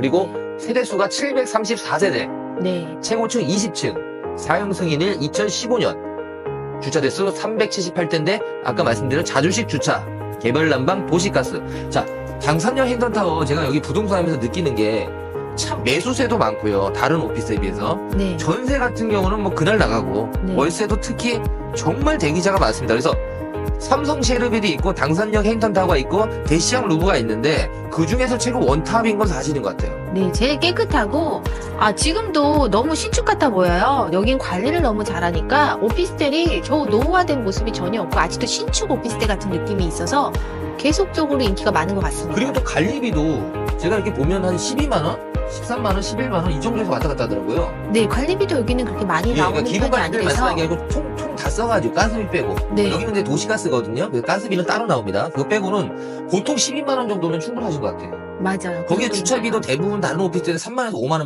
그리고 세대수가 734세대, 네. 최고층 20층, 사용 승인일 2015년, 주차 대수 378대인데 아까 말씀드린 자주식 주차, 개별 난방, 도시가스. 자, 당산역 행선타워 제가 여기 부동산 하면서 느끼는 게 참 매수세도 많고요. 다른 오피스에 비해서. 네. 전세 같은 경우는 뭐 그날 나가고 네. 월세도 특히 정말 대기자가 많습니다. 그래서 삼성 셰르빌이 있고 당산역 행턴 타워가 있고 대시양 루브가 있는데 그 중에서 최고 원탑인 건 사실인 것 같아요. 네, 제일 깨끗하고, 아, 지금도 너무 신축 같아 보여요. 여긴 관리를 너무 잘하니까 오피스텔이 저 노후화된 모습이 전혀 없고, 아직도 신축 오피스텔 같은 느낌이 있어서 계속적으로 인기가 많은 것 같습니다. 그리고 또 관리비도 제가 이렇게 보면 한 12만 원? 13만 원, 11만 원 이 정도에서 왔다 갔다 하더라고요. 네, 관리비도 여기는 그렇게 많이 예, 나오는 그러니까 기본 편이 관리비를 아니라서. 말씀하는 게 아니고 총, 총 다 써가지고 가스비 빼고 네. 여기는 이제 도시가스거든요. 그래서 가스비는 따로 나옵니다. 그거 빼고는 보통 12만 원 정도면 충분하신 것 같아요. 맞아요. 거기에 그 정도는 주차비도 대부분 다른 오피스텔은 3만원에서 5만 원